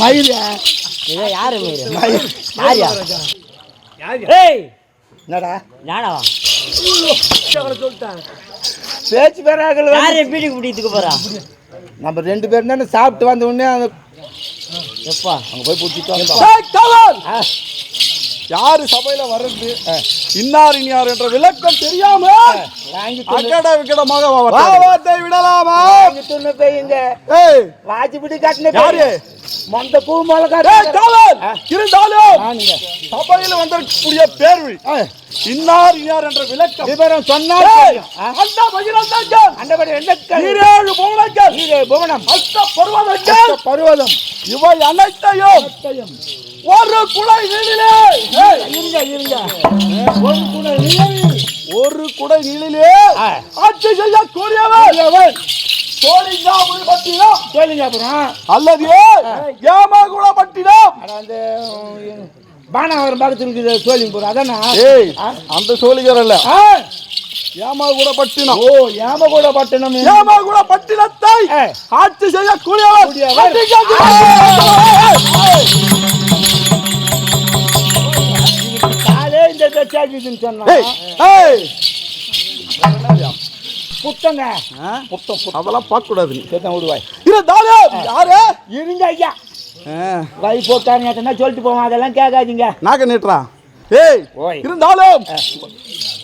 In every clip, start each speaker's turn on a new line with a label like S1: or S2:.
S1: மயில்?
S2: இதை யாரு
S1: மயில்?
S2: யாரியா?
S3: யார்
S2: ஏய்!
S1: என்னடா?
S2: ஞானவா
S3: சொல்லிட்டேன்
S1: பேச்சு பேராக்கள்
S2: யாரு பீடி குடித்துக்கு போறா?
S1: நம்ம ரெண்டு பேரும் தானே சாப்பிட்டு வந்த உடனே அந்த
S2: எப்பா?
S1: அங்க போய் பிடிச்சிட்டு
S3: யாரு சபையில வர்றது? இன்னார் இன்னார் என்ற விளக்கம் தெரியாம அக்கட விக்கடமாக
S1: பாவத்தை
S3: விடலாமா?
S1: துண்ணு கட்டின
S3: யாரு?
S1: மொந்த பூ மிளகா!
S3: இருந்தாலும் சபையில் வந்திருக்கக்கூடிய பேர்வி இன்னார் இன்னார் என்ற விளக்கம்.
S1: விவரம் சொன்னா
S3: ஏய்,
S1: தெரியும். ஆ?
S3: அந்த பகிரந்தங்கள்
S1: அண்டபடி எண்ணக்கள்
S3: ஈரேழு புவனங்கள்.
S1: ஈரே புவனம்.
S3: அஷ்ட பருவதங்கள்.
S1: பருவதம்.
S3: இவை அனைத்தையும். ஒரு குடை ஏய்,
S1: இருங்க இருங்க. ஒரு குடை நீர்.
S3: ஒரு குடை நீளிலே.
S1: ஆ.
S3: ஆட்சி செய்யக்கூடியவன் சோழிங்காபுரி பட்டினம்
S1: சொல்லுங்க அப்புறம்.
S3: அல்லது ஏமாகுள பட்டினம்
S1: அந்த பானாவரம் பக்கத்தில் இருக்குது சோழிங்க போற அதானா?
S3: அந்த சோழிகர் அல்ல.
S1: ஆ?
S3: ஏமாகுள பட்டினம்
S1: ஓ ஏம கூட பட்டணம்
S3: ஏமாகுள பட்டினத்தை. ஆட்சி செய்யக்கூடியவன்
S1: இந்த தச்சாக்கிதுன்னு சொன்னா. புத்தங்க?
S3: அதெல்லாம் பார்க்க கூடாது நீ
S1: விடுவாய்
S3: இருந்தாலும் யாரு?
S1: இருங்க ஐயா.
S3: ஆ,
S1: வை போட்டாங்க சொல்லிட்டு போவோம் அதெல்லாம் கேட்காதீங்க.
S3: நாக்க நீட்டுறா. ஏய். இருந்தாலும்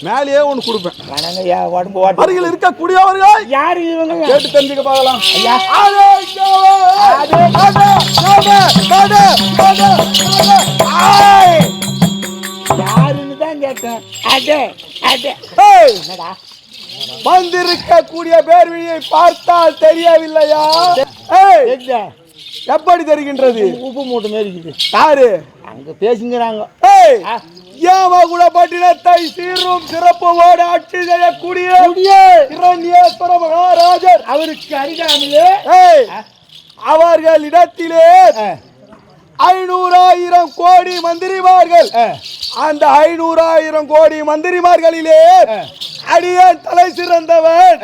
S3: மேலேயே ஒன்று கொடுப்பேன்.
S1: உடம்பு
S3: அருகில் இருக்கக்கூடியவர்கள்
S1: யாரு இவங்க?
S3: கேட்டு தெரிஞ்சுக்க பார்க்கலாம்.
S1: ஐயா. தான் கேட்டேன். அடே அடே.
S3: ஏய்,
S1: என்னடா?
S3: வந்திருக்கக்கூடிய பேர்விழியை பார்த்தால் தெரியவில்லையா? ஏய், எப்படி தெரிகின்றது?
S1: உப்பு மூட்டை மாரி
S3: யாரு?
S1: அங்க பேசுங்கிறாங்க.
S3: ஏய்!
S1: ஆ.
S3: ஏமகுல பட்டினத்தை சீரும் சிறப்போடு ஆட்சி செய்யக்கூடிய இரண்யேஸ்வர மகாராஜர்.
S1: அவருக்கு ஆ.
S3: அவர்களிடத்திலே
S1: ஆ,
S3: ஐநூறாயிரம் கோடி மந்திரிமார்கள்
S1: ஆ,
S3: அந்த ஐநூறாயிரம் கோடி மந்திரிமார்களிலே. அடியேன் தலை சிறந்தவன்.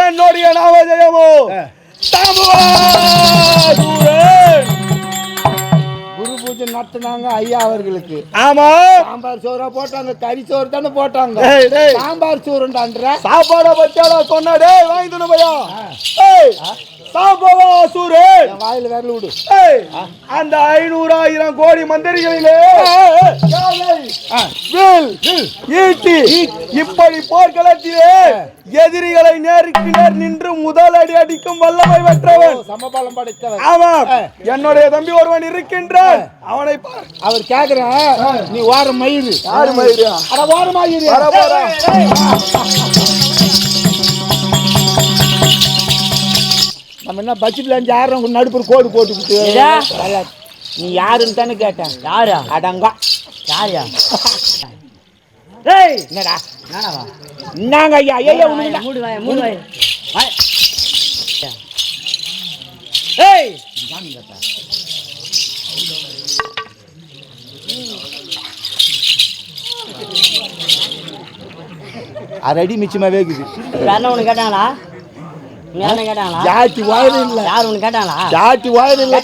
S3: என்னுடைய நாமஜயமோ
S1: ஆ. பூஜை நடத்தினாங்க ஐயா அவர்களுக்கு.
S3: ஆமா.
S1: சாம்பார் சோறா போட்டாங்க கறி சோறு தானே போட்டாங்க. சாம்பார் சோறுண்டான்ற?
S3: சாப்பாட பச்சாடா சொன்னா டேய் வாங்கி பையா.
S1: வாயில விரல் விடு.
S3: அந்த ஐநூறாயிரம் கோடி மந்திரிகளிலே ஈட்டி இப்படி போர்க்களத்திலே எதிரிகளை நேருக்கு நேர் நின்று முதல் அடி அடிக்கும் வல்லமை பெற்றவன்.
S1: சமபலம்
S3: என்னுடைய தம்பி ஒருவன் இருக்கின்றான். அவனை பார்.
S1: அவர் கேக்குறேன் நீ ஓரம் மயிறு.
S3: யாரு மயிரா
S1: அட ஓரம் மயிறு.
S3: வர.
S1: நம்ம என்ன பட்ஜெட்ல அஞ்சு ஆயிரம் நடுப்புற கோடு போட்டுக்கிட்டு. நீ யாருன்னு தானே கேட்டேன்.
S2: யாரா?
S1: அடங்கா.
S2: யாரியா
S1: ஏய் என்னடா? என்னங்க ஐயா ஐயா உனக்கு
S2: மூடு வாய. வாய வாய்.
S1: ஏய் அரடி மிச்சமாவே இருக்குது
S2: யாருன்னா உனக்கு கேட்டாங்களா? யாருன்னு கேட்டாங்களா?
S1: ஜாட்டி வாயில இல்ல.
S2: யார் உனக்கு கேட்டாங்களா?
S1: ஜாட்டி வாயில இல்ல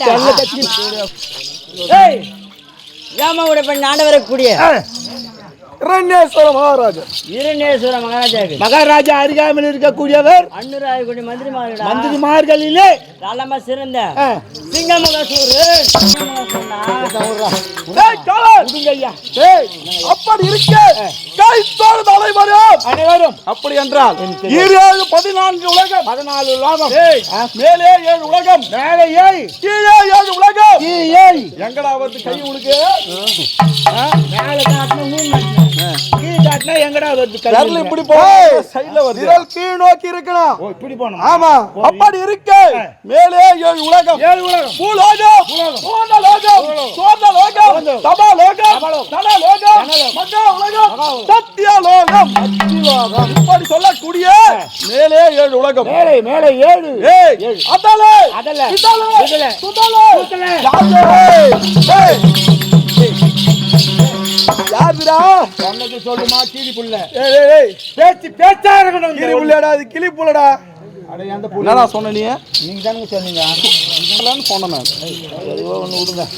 S2: ஏய் ஏமா கூட பண்ண ஆண்டவரை கூடிய
S3: இரண்யேஸ்வர மகாராஜர்.
S2: இரண்டேஸ்வர மகாராஜாவுக்கு
S1: மகாராஜா அருகாமையில் இருக்கக்கூடியவர்
S2: அன்னூராய கோடி மந்திரி மாறுடா
S1: மந்திரிமார்களிலே
S2: காலமா சிறந்த
S3: அப்படி இருக்க. கை தோடு தலைவரும்
S1: அனைவரும்.
S3: அப்படி என்றால். ஈரேழு பதினான்கு உலகம்.
S1: பதினாலு லோகம்
S3: ஏய், மேலே ஏழு உலகம்.
S1: மேலே ஏய்
S3: கீழே ஏழு உலகம். எங்கடா வருது கை உனக்கு
S1: மேலே காட்டினா எங்கடா வருது?
S3: விரல் இப்படி போ சைடுல வருது. விரல் கீழ் நோக்கி இருக்கணும்.
S1: ஓ இப்படி போகணும்?
S3: ஆமா அப்படி இருக்க. மேலே ஏழு உலகம்.
S1: ஏழு உலகம்.
S3: பூலோகம். பூர்ணலோகம் சோர்ணலோகம் தபாலோகம்.
S1: தபாலோகம்.
S3: தனலோகம்
S1: தனலோகம்.
S3: மகா உலகம். சத்தியலோகம். இப்படி சொல்லக்கூடிய மேலே ஏழு உலகம்.
S1: மேலே மேலே ஏழு. ஏழு.
S3: அதலே.
S1: அதல.
S3: இதலே
S1: இதலே.
S3: சுதலே.
S1: சுதலே.
S3: யாரு ஏய். யாருடா
S1: சொன்னது சொல்லுமா கீழி புள்ள.
S3: ஏய் ஏய் ஏய்.
S1: பேச்சு பேச்சா இருக்கணும்
S3: கிளி புள்ளடா. அது கிளி புள்ளடா என்னடா சொன்ன நீ?
S1: நீங்க தானுங்க சொன்னீங்க
S3: சொன்னேன்.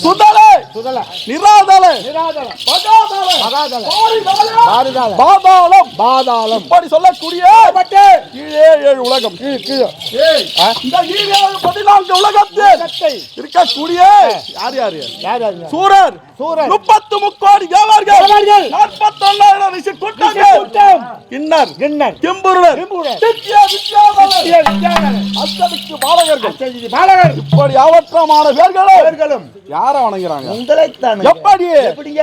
S3: சுதலே!
S1: சுதல.
S3: நிராதலே!
S1: நிராதலம்
S3: பாதாளம்.
S1: பாதாளம்.
S3: இப்படி சொல்லக்கூடிய ஏழு உலகம். பதினான்கு உலகத்தில்
S1: கத்தை
S3: இருக்கக்கூடிய யார் யாரு
S1: யார்? யாருங்க
S3: சூரர்.
S1: சூரர்.
S3: முப்பத்து முக்கோடி தேவர்கள்.
S1: தேவர்கள்.
S3: நாற்பத்தொன்னாயிரம் ரிஷி
S1: கூட்டம்.
S3: கிண்ணர்.
S1: கிண்ணர்.
S3: வித்யாதரர். அத்தனைக்கு பாலகர்கள்.
S1: பாலகர்.
S3: இப்படி அவற்றமான பேர்களும் யார வணங்குறாங்க?
S1: உங்களைத்தான்
S3: எப்படி
S1: எப்படிங்க?